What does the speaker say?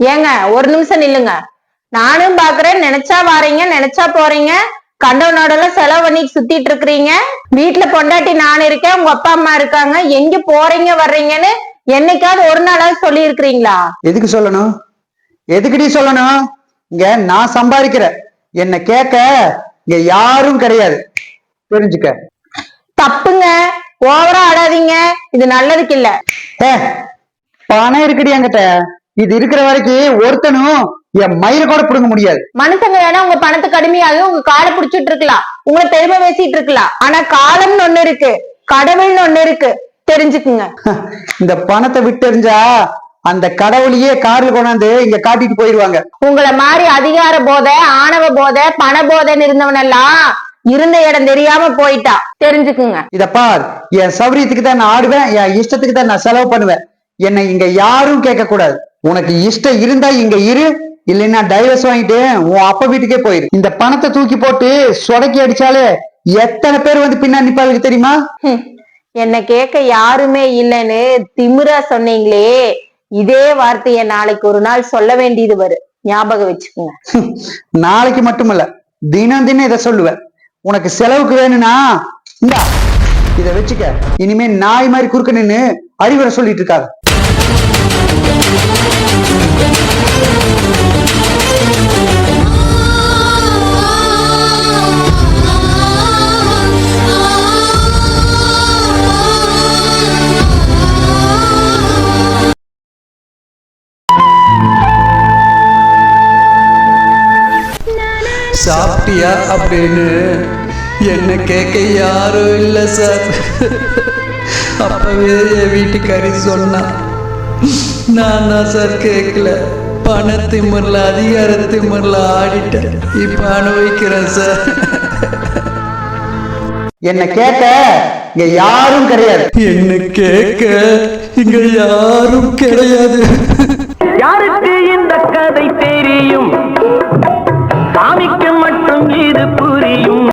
ஏங்க ஒரு நிமிஷம் நில்லுங்க. நானும் பாக்குறேன் நினைச்சா வாரீங்க நினைச்சா போறீங்க. கண்டவனோடலாம் செலவு பண்ணிட்டு சுத்திட்டு இருக்கிறீங்க. வீட்டுல பொண்டாட்டி நான் இருக்கேன் உங்க அப்பா அம்மா இருக்காங்க. எங்க போறீங்க வர்றீங்கன்னு என்னைக்காவது ஒரு நாளாவது சொல்லி இருக்கிறீங்களா எதுக்கு சொல்லணும்? எதுக்குடி சொல்லணும்? இங்க நான் சம்பாதிக்கிறேன் என்ன கேட்க இங்க யாரும் கிடையாது. தெரிஞ்சுக்க. தப்புங்க. ஓவரா ஆடாதீங்க. இது நல்லதுக்கு இல்ல. பணம் இருக்குடி என்கிட்ட. இது இருக்கிற வரைக்கும் ஒருத்தனும் என் மயில கூட பிடுங்க முடியாது. மனுஷங்க வேணா உங்க பணத்துக்கு அடிமையாகி உங்க காலை புடிச்சிட்டு இருக்கலாம். உங்களை பெருமை பேசிட்டு இருக்கலாம். ஆனா காலம்னு ஒண்ணு இருக்கு. கடவுள்னு ஒண்ணு இருக்கு. தெரிஞ்சுக்குங்க. இந்த பணத்தை விட்டெறிஞ்சா அந்த கடவுளையே கார்ல கொண்டாந்து இங்க காட்டிட்டு போயிருவாங்க. உங்களை மாதிரி அதிகார போதை ஆணவ போதை பண போதைன்னு இருந்தவனெல்லாம் இருந்த இடம் தெரியாம போயிட்டா. தெரிஞ்சுக்குங்க. இத பார். என் சௌரியத்துக்கு தான் நான் ஆடுவேன். என் இஷ்டத்துக்கு தான் நான் செலவு பண்ணுவேன். என்னை இங்க யாரும் கேட்க கூடாது உனக்கு இஷ்டம் இருந்தா இங்க இரு இல்லைன்னா டைவர்ஸ் வாங்கிட்டு உன் அப்பா வீட்டுக்கே போயிரு. இந்த பணத்தை தூக்கி போட்டு சொடக்கி அடிச்சாலே எத்தனை பேர் வந்து பின்னாடி நிப்பாளுக்கு தெரியுமா? என்ன கேட்க யாருமே இல்லைன்னு திமிரா சொன்னீங்களே. இதே வார்த்தைய நாளைக்கு ஒரு நாள் சொல்ல வேண்டியது வரும் ஞாபகம் வச்சுக்கோங்க. நாளைக்கு மட்டுமல்ல தினம் தினம் இதை சொல்லுவேன். உனக்கு செலவுக்கு வேணும்னா இந்தா இத வச்சுக்க. இனிமே நாய் மாதிரி குறுக்க நின்னு அறிவுரை சொல்லிட்டு இருக்காது. சாப்பிட்டியா அப்படின்னு? என்ன கேட்க யாரும் இல்லை சார். அப்பவே என் வீட்டுக்காரி சொன்னா. நான் தான் சார் கேட்கல பண திமிரில் அதிகார திமிரில் ஆடிட்டேன். இப்போ அனுபவிக்கிறேன் சார். என்ன கேட்க இங்க யாரும் கிடையாது. என்ன கேட்க இங்க யாரும் கிடையாது.